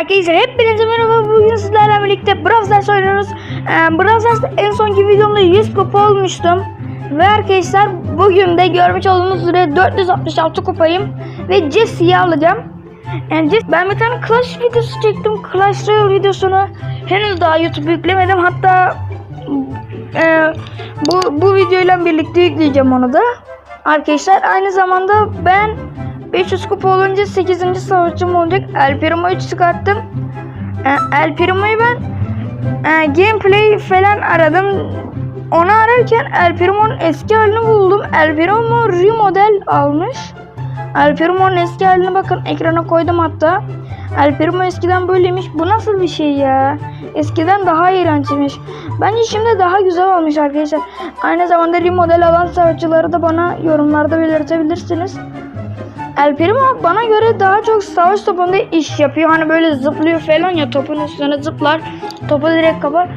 Arkadaşlar hepinize merhaba. Bugün sizlerle birlikte Brawl Stars oynuyoruz. Ee, Brawl Stars'ta en sonki videomda 100 kupa olmuştum. Ve arkadaşlar bugün de görmüş olduğunuz üzere 466 kupayım. Ve Jesse'yi alacağım. Yani Jess- ben bir tane Clash videosu çektim. Clash Royale videosunu henüz daha YouTube yüklemedim. Hatta e, bu, bu videoyla birlikte yükleyeceğim onu da. Arkadaşlar aynı zamanda ben 500 kupa olunca 8. savaşçım olacak. El Primo'yu çıkarttım. E, El Primo'yu ben e, gameplay falan aradım. Onu ararken El Primo'nun eski halini buldum. El Primo remodel almış. El Primo'nun eski haline bakın ekrana koydum hatta. El Primo eskiden böyleymiş. Bu nasıl bir şey ya? Eskiden daha iğrençmiş. Bence şimdi daha güzel olmuş arkadaşlar. Aynı zamanda remodel alan savaşçıları da bana yorumlarda belirtebilirsiniz. El Primo bana göre daha çok savaş topunda iş yapıyor. Hani böyle zıplıyor falan ya topun üstüne zıplar. Topu direkt kapar.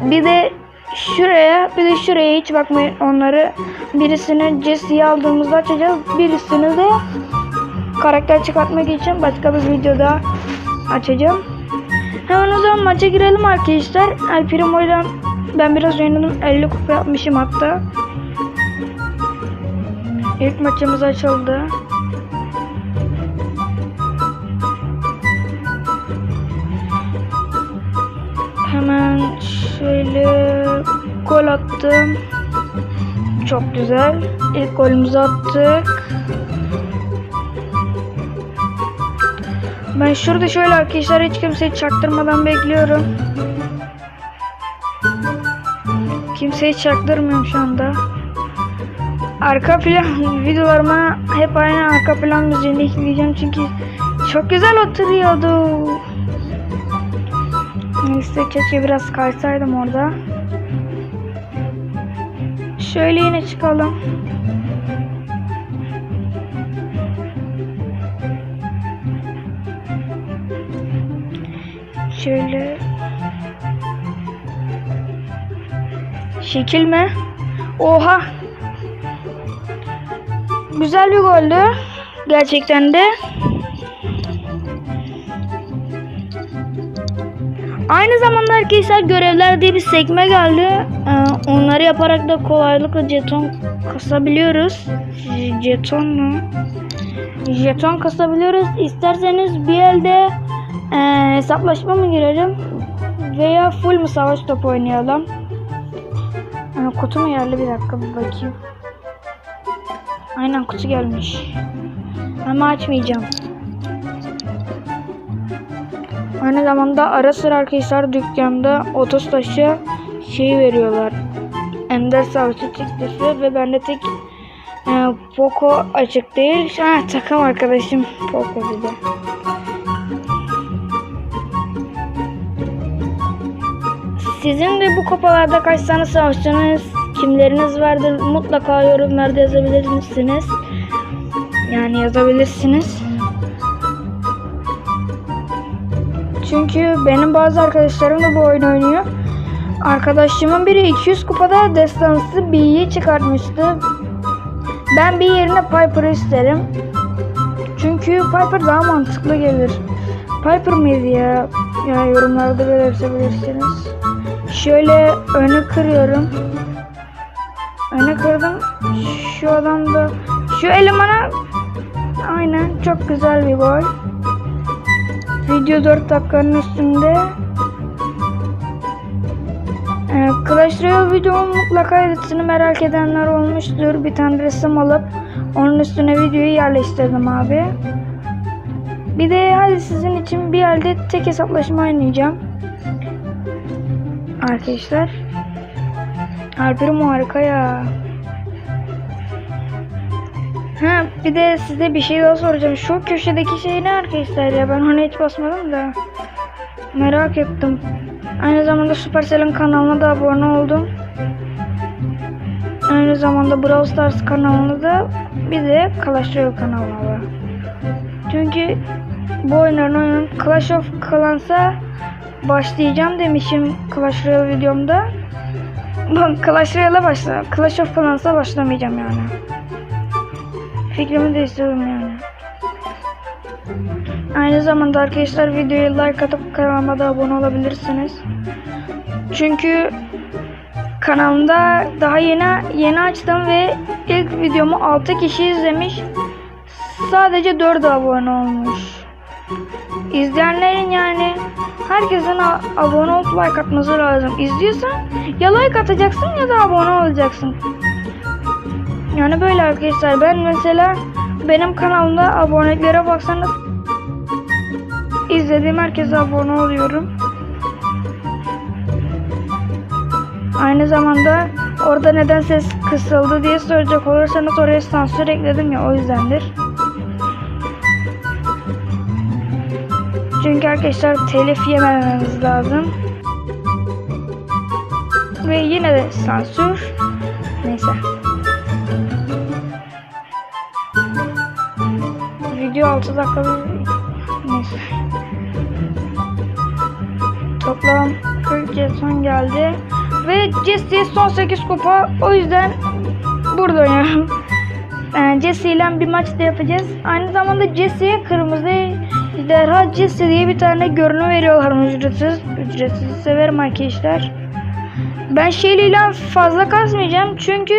Bir de şuraya bir de şuraya hiç bakmayın onları. Birisini Jesse'yi aldığımızda açacağız. Birisini de karakter çıkartmak için başka bir videoda açacağım. Hemen o zaman maça girelim arkadaşlar. El Primo'yla ben biraz oynadım. 50 kupa yapmışım hatta. İlk maçımız açıldı. Şöyle gol attım. Çok güzel. İlk golümüzü attık. Ben şurada şöyle arkadaşlar hiç kimseyi çaktırmadan bekliyorum. Kimseyi çaktırmıyorum şu anda. Arka plan videolarıma hep aynı arka plan müziğini ekleyeceğim çünkü çok güzel oturuyordu. Neyse keşke biraz kaysaydım orada. Şöyle yine çıkalım. Şöyle. Şekil mi? Oha. Güzel bir goldü. Gerçekten de. Aynı zamanda arkadaşlar görevler diye bir sekme geldi. Ee, onları yaparak da kolaylıkla jeton kasabiliyoruz. Jeton mu? Jeton kasabiliyoruz. İsterseniz bir elde e, hesaplaşma mı girelim? Veya full mu savaş topu oynayalım? Ee, kutu mu geldi? Bir dakika bir bakayım. Aynen kutu gelmiş. Ama açmayacağım. Aynı zamanda ara sıra arkadaşlar dükkanda otostaşa şey veriyorlar. Ender savaşçı çıktısı ve bende tek e, Poco açık değil. Ha, takım arkadaşım Poco bir. Sizin de bu kupalarda kaç tane savaşçınız, kimleriniz vardır mutlaka yorumlarda yazabilirsiniz. Yani yazabilirsiniz. Çünkü benim bazı arkadaşlarım da bu oyun oynuyor. Arkadaşımın biri 200 kupada destansı B'yi çıkartmıştı. Ben bir yerine Piper'ı isterim. Çünkü Piper daha mantıklı gelir. Piper mıydı ya? Ya yorumlarda belirtebilirsiniz. Şöyle önü kırıyorum. Önü kırdım. Şu adam da şu elemana aynen çok güzel bir gol. Video 4 dakikanın üstünde. Ee, Clash Royale mutlaka editini merak edenler olmuştur. Bir tane resim alıp onun üstüne videoyu yerleştirdim abi. Bir de hadi sizin için bir elde tek hesaplaşma oynayacağım. Arkadaşlar. Harbi harika ya. Ha bir de size bir şey daha soracağım. Şu köşedeki şey ne arkadaşlar ya? Ben ona hiç basmadım da. Merak ettim. Aynı zamanda Supercell'in kanalına da abone oldum. Aynı zamanda Brawl Stars kanalına da bir de Clash Royale kanalına var. Çünkü bu oyunların oyunun Clash of Clans'a başlayacağım demişim Clash Royale videomda. Ben Clash Royale'a başla. Clash of Clans'a başlamayacağım yani. Fikrimi değiştirdim yani. Aynı zamanda arkadaşlar videoya like atıp kanalıma da abone olabilirsiniz. Çünkü kanalımda daha yeni yeni açtım ve ilk videomu 6 kişi izlemiş. Sadece 4 abone olmuş. İzleyenlerin yani herkesin abone olup like atması lazım. İzliyorsan ya like atacaksın ya da abone olacaksın. Yani böyle arkadaşlar ben mesela benim kanalımda aboneliklere baksanız izlediğim herkese abone oluyorum. Aynı zamanda orada neden ses kısıldı diye soracak olursanız oraya sansür ekledim ya o yüzdendir. Çünkü arkadaşlar telif yemememiz lazım. Ve yine de sansür. Neyse. Video 6 dakika neyse. Toplam 40 jeton geldi. Ve Jesse son 8 kupa. O yüzden burada oynuyorum. Yani Jesse ile bir maç da yapacağız. Aynı zamanda Jesse'ye kırmızı ejderha Jesse diye bir tane görünüm veriyorlar ücretsiz. Ücretsiz severim arkadaşlar. Ben Shelly ile fazla kasmayacağım çünkü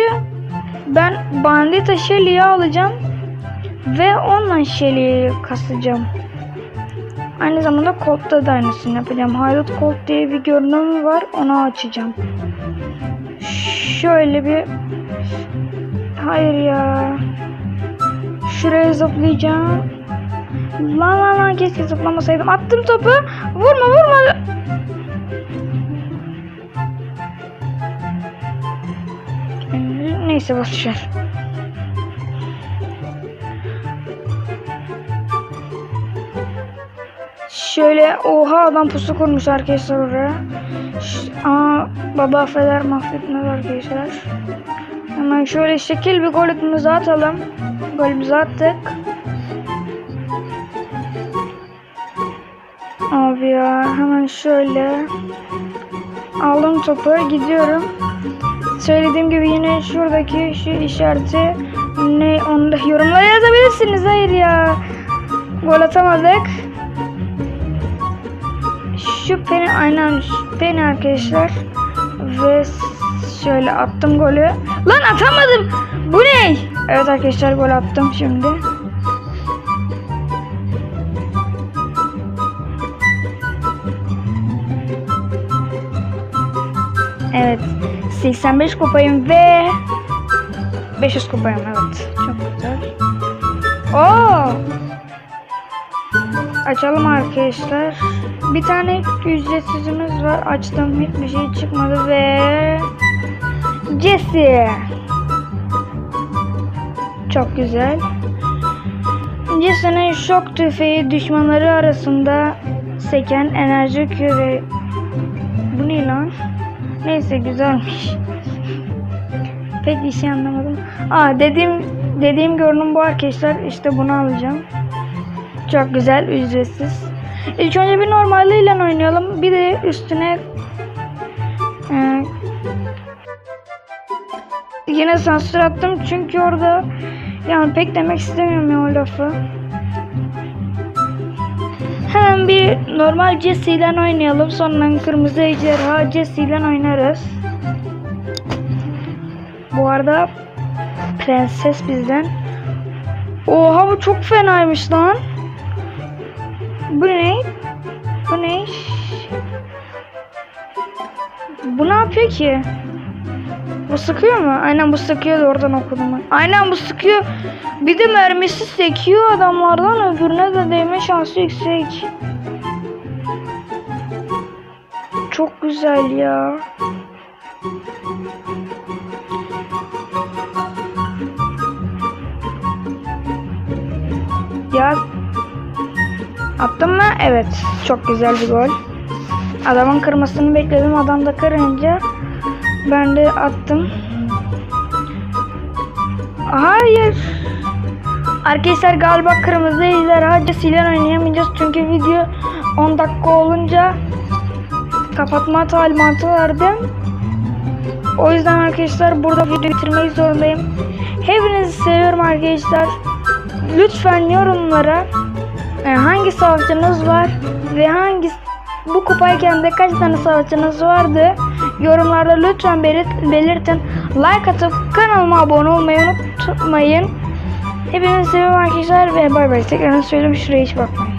ben Bandita Shelly'yi alacağım ve onunla Shelly'yi kasacağım. Aynı zamanda Colt'ta da aynısını yapacağım. Haydut Colt diye bir görünüm var. Onu açacağım. Şöyle bir... Hayır ya. Şuraya zıplayacağım. Lan lan lan keşke zıplamasaydım. Attım topu. Vurma vurma. Neyse boşver. Şöyle oha adam pusu kurmuş arkadaşlar oraya. Ş- Ama baba affeder mahvetmez arkadaşlar. Hemen şöyle şekil bir golümüzü atalım. Golümüzü attık. Abi ya hemen şöyle aldım topu gidiyorum. Söylediğim gibi yine şuradaki şu işareti ne onu da yorumlara yazabilirsiniz. Hayır ya. Gol atamadık. Şu peni aynen şu peni arkadaşlar. Ve şöyle attım golü. Lan atamadım. Bu ne? Evet arkadaşlar gol attım şimdi. Evet. 85 kupayım ve 500 kupayım evet. Çok güzel. Oo! Açalım arkadaşlar. Bir tane ücretsizimiz var. Açtım hiçbir şey çıkmadı ve Jesse. Çok güzel. Jesse'nin şok tüfeği düşmanları arasında seken enerji küre. Bu ne lan? Neyse güzelmiş. Pek bir şey anlamadım. Aa dediğim dediğim görünüm bu arkadaşlar. İşte bunu alacağım. Çok güzel, ücretsiz. İlk önce bir normaliyle oynayalım. Bir de üstüne e, yine sansür attım çünkü orada yani pek demek istemiyorum ya o lafı. Hemen bir normal Jesse ile oynayalım. Sonra kırmızı ejderha Jesse ile oynarız. Bu arada prenses bizden. Oha bu çok fenaymış lan. Bu ne? Bu ne? Bu ne yapıyor ki? Bu sıkıyor mu? Aynen bu sıkıyor da oradan okudum. Aynen bu sıkıyor. Bir de mermisi sekiyor adamlardan öbürüne de değme şansı yüksek. Çok güzel. Ya attım mı? Evet. Çok güzel bir gol. Adamın kırmasını bekledim. Adam da kırınca ben de attım. Hayır. Arkadaşlar galiba kırmızı ejderha silen oynayamayacağız. Çünkü video 10 dakika olunca kapatma talimatı verdim. O yüzden arkadaşlar burada video bitirmek zorundayım. Hepinizi seviyorum arkadaşlar. Lütfen yorumlara hangi savaşçınız var ve hangi bu kupayken de kaç tane savaşçınız vardı yorumlarda lütfen belirt- belirtin. Like atıp kanalıma abone olmayı unutmayın. Hepinizi seviyorum arkadaşlar ve bay bay. Tekrar söyleyeyim şuraya hiç bakmayın.